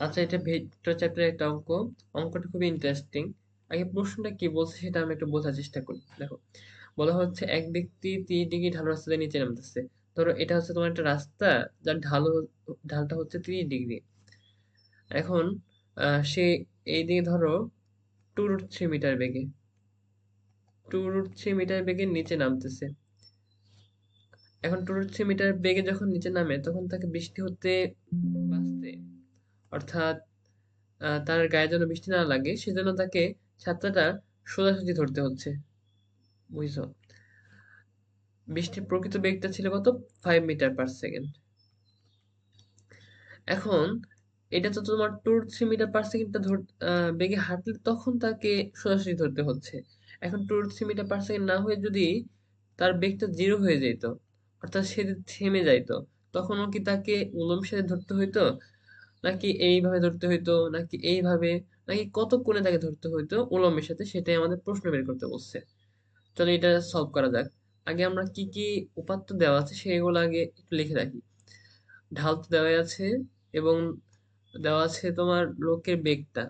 আচ্ছা এটা ভেক্টর চ্যাপ্টারের একটা অঙ্ক। অঙ্কটা খুবই ইন্টারেস্টিং আগে প্রশ্নটা কি বলছে সেটা আমি একটু বোঝার চেষ্টা করি। দেখো, বলা হচ্ছে এক ব্যক্তি তিরিশ ডিগ্রি ঢাল রাস্তা দিয়ে নিচে নামতেছে। ধরো, এটা হচ্ছে তোমার একটা রাস্তা, যার ঢাল ঢালটা হচ্ছে তিরিশ ডিগ্রি। এখন সে এই দিকে ধরো টু রুট থ্রি মিটার বেগে। টু রুট থ্রি মিটার বেগে নিচে নামতেছে। এখন টু রুট থ্রি মিটার বেগে যখন নিচে নামে, তখন তাকে বৃষ্টি হতে বাঁচতে অর্থাৎ তার গায়ে যেন বৃষ্টি না লাগে, সেজন্য তাকে ছাত্রাটা সোজাসুজি ধরতে হচ্ছে। বুঝছ? বৃষ্টির প্রকৃত বেগটা ছিল কত? ফাইভ মিটার পার সেকেন্ড এখন, এটা তো তোমার টু থ্রি মিটার পার সেকেন্ডটা ধর বেগে হাঁটলে তখন তাকে সোজাসুজি ধরতে হচ্ছে। এখন two three metre per second না হয়ে যদি তার বেগটা জিরো হয়ে যেত অর্থাৎ সে থেমে যাইতো, তখনও কি তাকে উলম সাথে ধরতে হইতো? নাকি এইভাবে ধরতে হইতো, নাকি এইভাবে, নাকি কত কোণে তাকে ধরতে হইতো, উলম্বের সাথে সেটাই আমাদের প্রশ্ন বের করতে বলছে। চলো এটা সলভ করা যাক। আগে আমরা কি কি উপাত্ত দেওয়া আছে সেগুলো আগে একটু লিখে রাখি। ঢাল তো দেওয়াই আছে এবং দেওয়া আছে তোমার লোকের বেগটা।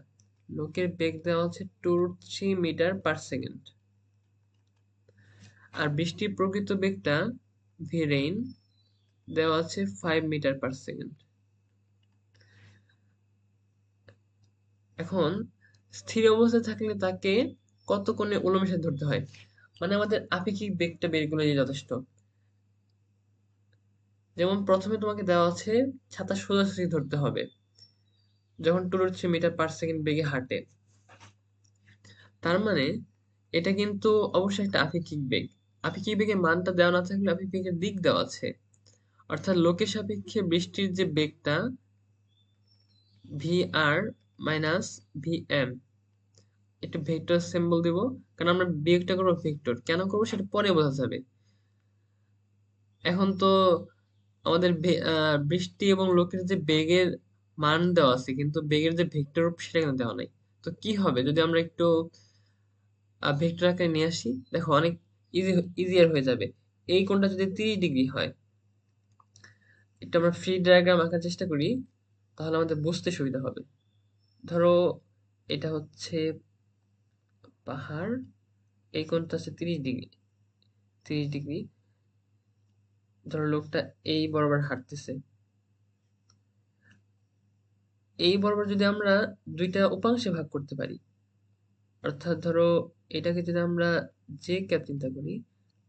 লোকের বেগ দেওয়া আছে two three metre per second আর বৃষ্টির প্রকৃত বেগটা ভি রেইন দেওয়া আছে ফাইভ মিটার পার সেকেন্ড এখন স্থির অবস্থায় থাকলে তাকে কত কোণে উলম্বের সাথে ধরতে হয়? মানে আমাদের আপেক্ষিক বেগটা বের করে যথেষ্ট। যেমন প্রথমে তোমাকে দেওয়া আছে ছাতা সোজাসুজি ধরতে হবে। যখন two three metre per second বেগে হাঁটে। তার মানে এটা কিন্তু অবশ্যই একটা আপেক্ষিক বেগ। আপেক্ষিক বেগের মানটা দেওয়া না থাকলে আপেক্ষিক বেগের দিক দেওয়া আছে। অর্থাৎ লোকের সাপেক্ষে বৃষ্টির যে বেগটা ভি আর মাইনাস ভি একটু ভেক্টর সিম্বল দিব, কারণ আমরা বিয়োগটা করব ভেক্টর কেন করব সেটা পরে বোঝা যাবে। এখন তো আমাদের বৃষ্টি এবং লোকের যে বেগের মান দেওয়া আছে, কিন্তু বেগের যে ভেক্টর সেটা কিন্তু দেওয়া নাই। তো কি হবে? যদি আমরা একটু ভেক্টর আকারে নিয়ে আসি, দেখো অনেক ইজি ইজিয়ার হয়ে যাবে। এই কোণটা যদি তিরিশ ডিগ্রি হয়, একটু আমরা ফ্রি ডায়াগ্রাম আঁকার চেষ্টা করি, তাহলে আমাদের বুঝতে সুবিধা হবে। ধরো, এটা হচ্ছে পাহাড়, এই কোণটা আছে তিরিশ ডিগ্রি তিরিশ ডিগ্রি। ধরো, লোকটা এই বরাবর হাঁটতেছে। এই বরাবর যদি আমরা দুইটা উপাংশে ভাগ করতে পারি, অর্থাৎ ধরো, এটাকে যদি আমরা জে ক্যাপ চিন্তা করি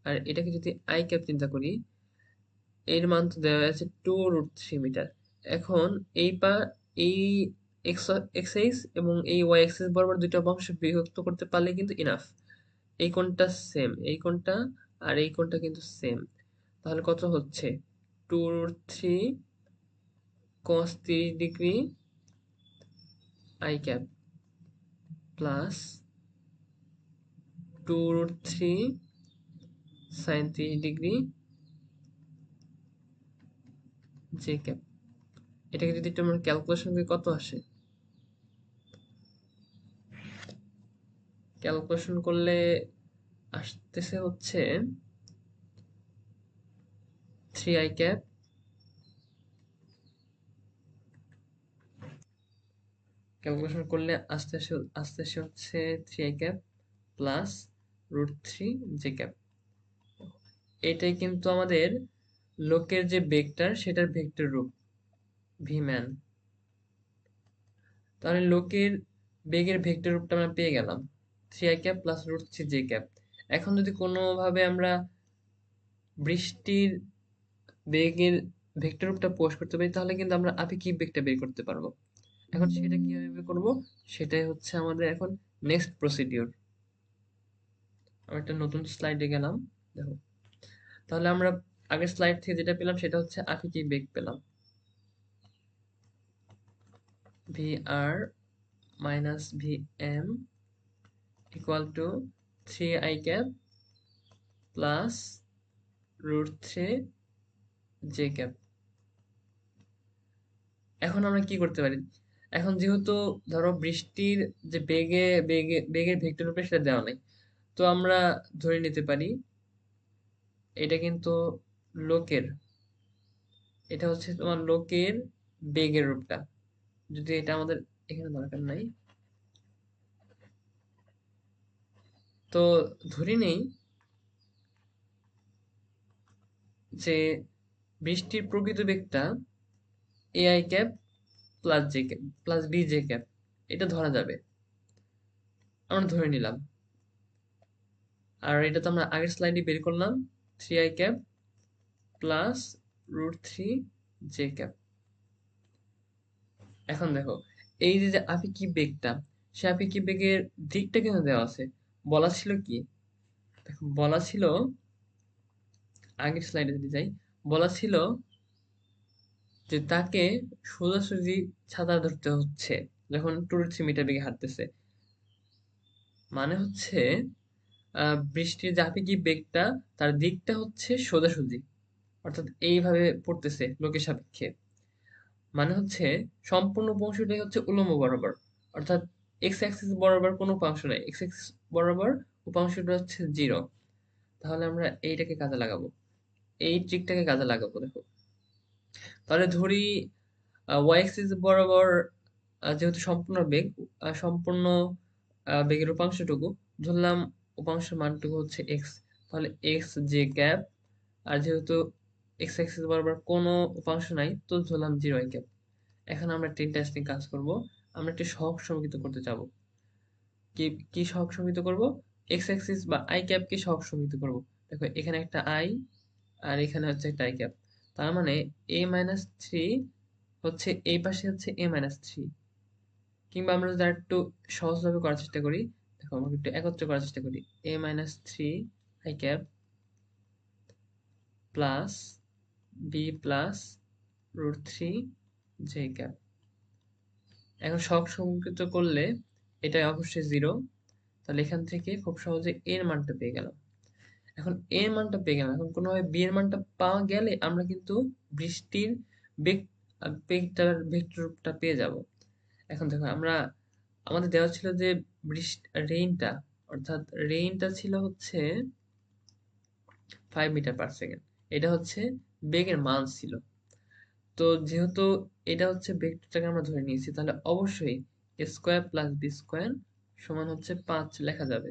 আর এটাকে যদি আই ক্যাপ চিন্তা করি, এর মান তো দেওয়া আছে টু রুট থ্রি মিটার। এখন এই পা, এই এক্স এক্সাইজ এবং এই ওয়াই এক্সিস বরাবর দুইটা অংশ বিভক্ত করতে পারলে কিন্তু ইনাফ এই কোণটা সেম এই কোণটা আর এই কোণটা কিন্তু সেম তাহলে কত হচ্ছে? টু থ্রি কস তিরিশ degree I cap plus two root three sine তিরিশ ডিগ্রি জে ক্যাপ। এটাকে যদি আমরা ক্যালকুলেশন কত আসে? ক্যালকুলেশন করলে আসতেছে হচ্ছে থ্রি আই ক্যাপ ক্যালকুলেশন করলে আস্তে আসে আস্তে আসে হচ্ছে three I cap plus root three J cap এটাই কিন্তু আমাদের লোকের যে ভেক্টর সেটার ভেক্টর রূপ ভি ম্যান তাহলে লোকের বেগের ভেক্টর রূপটা আমরা পেয়ে গেলাম। Three I cap plus root three J cap এখন যদি কোনোভাবে আমরা বৃষ্টির বেগের ভেক্টর রূপটা পোস্ট করতে পারি, তাহলে কিন্তু আমরা আপেক্ষিক বেগটা বের করতে পারব? এখন সেটা কীভাবে করব? সেটাই হচ্ছে আমাদের এখন নেক্সট প্রসিডিওর আমি একটা নতুন স্লাইডে গেলাম, দেখো। তাহলে আমরা আগের স্লাইড থেকে যেটা পেলাম, সেটা হচ্ছে আপেক্ষিক বেগ পেলাম? V R minus V M two three I cap plus root three J cap এখন আমরা কি করতে পারি? এখন যেহেতু ধরো বৃষ্টির যে বেগে বেগে, বেগের ভেক্টর রূপে সেটা দেওয়া নাই, তো আমরা ধরে নিতে পারি এটা কিন্তু লোকের, এটা হচ্ছে তোমার লোকের বেগের রূপটা। যদি এটা আমাদের এখানে দরকার নাই। তো ধরি নেই যে বৃষ্টির প্রকৃত বেগটা A I cap plus J cap plus B J cap এটা ধরা যাবে। আমরা ধরে নিলাম। আর এটা তো আমরা আগের স্লাইডে বের করলাম three I cap plus root three J cap এখন দেখো, এই যে আপেক্ষিক বেগটা, সে আপেক্ষিক বেগের দিকটা কেন দেওয়া আছে। বলা ছিল কি? বলা ছিল, আগের স্লাইডে যদি যাই, বলা ছিল যে তাকে সোজাসুজি ছাতা ধরতে হচ্ছে, যখন টু থ্রি মিটার বেগে হাঁটতেছে। মানে হচ্ছে বৃষ্টির আপেক্ষিক বেগটা, তার দিকটা হচ্ছে সোজাসুজি, অর্থাৎ এইভাবে পড়তেছে লোকের সাপেক্ষে। মানে হচ্ছে, সম্পূর্ণ উপাংশটাই হচ্ছে উলম্ব বরাবর, অর্থাৎ এক্স অ্যাক্সিস বরাবর কোনো উপাংশ নাই। এক্স অ্যাক্সিস বরাবর উপাংশটা হচ্ছে জিরো তাহলে আমরা এইটাকে কাজে লাগাবো। এই ট্রিকটাকে কাজে লাগাবো, দেখো। তাহলে ধরি ওয়াই অ্যাক্সিস বরাবর যেহেতু সম্পূর্ণ বেগ সম্পূর্ণ বেগের উপাংশটুকু, ধরলাম উপাংশের মানটুকু হচ্ছে এক্স তাহলে এক্স জে ক্যাপ আর যেহেতু এক্স অ্যাক্সিস বরাবর কোনো উপাংশ নাই, তো ধরলাম জিরো ক্যাপ এখন আমরা একটা ইন্টারেস্টিং কাজ করব। আমরা একটি সহগ সমীকৃত করতে যাব কি কি সহগ সমীকৃত করব? এক্স অ্যাক্সিস বা আই ক্যাপকে সহগ সমীকৃত করব। দেখো, এখানে একটা আই আর এখানে হচ্ছে একটা আই ক্যাপ তার মানে এ মাইনাস থ্রি হচ্ছে, এই পাশে হচ্ছে এ মাইনাস থ্রি কিংবা আমরা যদি একটু সহজভাবে করার চেষ্টা করি, দেখো আমরা একটু একত্র করার চেষ্টা করি। A minus three I cap plus B plus root three J cap এখন সব সংকৃত করলে এটা অবশ্যই জিরো তাহলে এখান থেকে খুব সহজে এর মানটা পেয়ে গেলাম। এখন এর মানটা পেয়ে গেলাম। এখন কোনোভাবে বি এর মানটা পাওয়া গেলে আমরা কিন্তু বৃষ্টির বেগ বেগটার ভেক্টরটা পেয়ে যাব। এখন দেখো, আমরা আমাদের দেওয়া ছিল যে বৃষ্টি রেইনটা অর্থাৎ রেইনটা ছিল হচ্ছে ফাইভ মিটার পার সেকেন্ড এটা হচ্ছে বেগের মান ছিল। তো যেহেতু এটা হচ্ছে ভেক্টরটাকে আমরা ধরে নিয়েছি, তাহলে অবশ্যই স্কোয়ার প্লাস বি স্কোয়ার সমান হচ্ছে পাঁচ লেখা যাবে।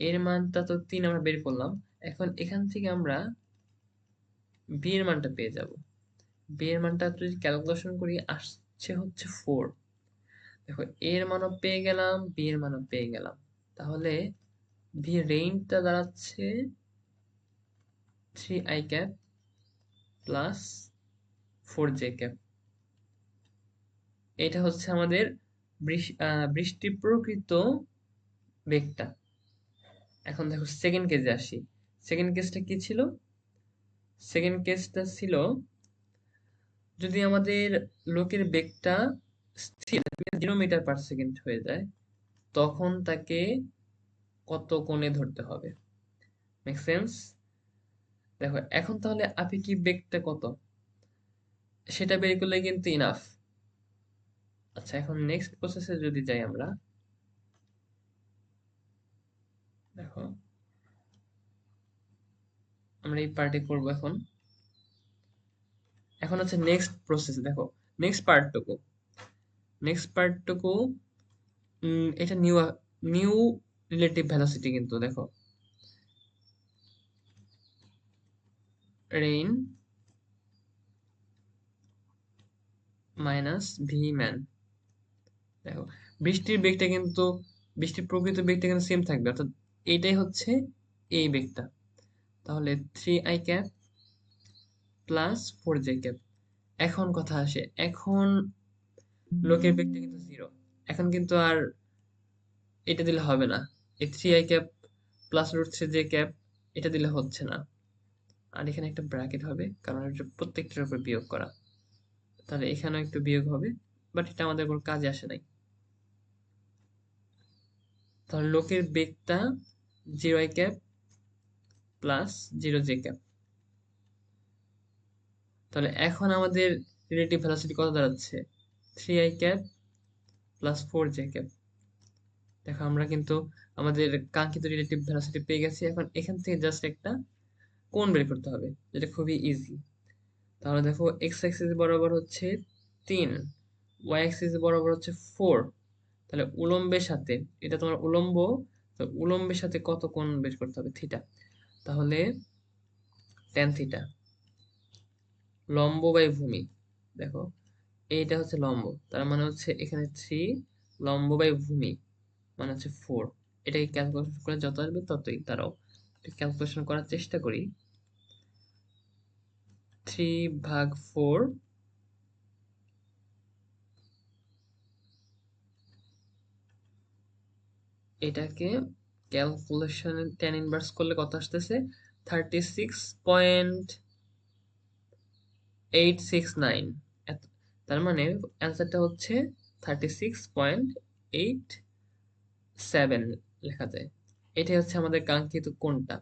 এর মানটা তো তিন আমরা বের করলাম। এখন এখান থেকে আমরা বি এর মানটা পেয়ে যাব। বি এর মানটা যদি ক্যালকুলেশন করি, আসছে হচ্ছে ফোর দেখো এর মানও পেয়ে গেলাম বি এর মানও পেয়ে গেলাম। তাহলে ভি রেইনটা দাঁড়াচ্ছে three I cap plus four J cap এটা হচ্ছে আমাদের বৃষ্টি প্রকৃত বেগটা। এখন দেখো সেকেন্ড কেজে আসি। সেকেন্ড কেসটা কি ছিল? সেকেন্ড কেসটা ছিল, যদি আমাদের লোকের বেগটা স্থির জিরো মিটার পার সেকেন্ড হয়ে যায়, তখন তাকে কত কোণে ধরতে হবে? মেক সেন্স দেখো, এখন তাহলে আপেক্ষিক বেগটা কত? সেটা বের করলে কিন্তু ইনাফ আচ্ছা এখন নেক্সট প্রসেসে যদি যাই আমরা। দেখো। আমরা এই পার্টে করব এখন। এখন হচ্ছে নেক্সট প্রসেস দেখো নেক্সট পার্টটুকু নেক্সট পার্টটুকু এটা নিউ নিউ রিলেটিভ ভেলোসিটি কিন্তু, দেখো। রেইন মাইনাস ভি ম্যান দেখো, বৃষ্টির বেগটা কিন্তু, বৃষ্টির প্রকৃত বেগটা কিন্তু সেম থাকবে, অর্থাৎ এইটাই হচ্ছে এই বেগটা। তাহলে three I cap plus four J cap এখন কথা আসে, এখন লোকের বেগটা কিন্তু জিরো এখন কিন্তু আর এটা দিলে হবে না। এই three I cap plus root three J cap এটা দিলে হচ্ছে না। আর এখানে একটা ব্র্যাকেট হবে, কারণ এটা প্রত্যেকটার উপর বিয়োগ করা। তাহলে এখানেও একটু বিয়োগ হবে বাট এটা আমাদের কোনো কাজে আসে নাই। তাহলে লোকের বেগটা zero I cap plus zero J cap তাহলে এখন আমাদের রিলেটিভ ভেলোসিটি কত দাঁড়াচ্ছে? Three I cap plus four J cap দেখো, আমরা কিন্তু আমাদের কাঙ্ক্ষিত রিলেটিভ ভেলোসিটি পেয়ে গেছি, এখন এখান থেকে জাস্ট একটা কোণ বের করতে হবে, যেটা খুবই ইজি তাহলে দেখো এক্স অ্যাক্সিস বরাবর হচ্ছে তিন ওয়াই অ্যাক্সিস বরাবর হচ্ছে ফোর তাহলে উলম্বের সাথে, এটা তোমার উলম্ব উলম্বের সাথে কত কোণ বের করতে হবে? থিটা তাহলে টেন থিটা লম্ব বাই ভূমি। দেখো, এইটা হচ্ছে লম্ব, তার মানে হচ্ছে এখানে থ্রি লম্ব বাই ভূমি মানে হচ্ছে ফোর এটাকে ক্যালকুলেশন করে যত আসবে ততই তারাও ক্যালকুলেশন করার চেষ্টা করি। থ্রি ভাগ ফোর এটাকে ক্যালকুলেশনে টেন ইনভার্স করলে কত আসতেছে thirty six point eight six nine তার মানে অ্যান্সারটা হচ্ছে thirty six point eight seven লেখা যায় এটাই হচ্ছে আমাদের কাঙ্ক্ষিত কোনটা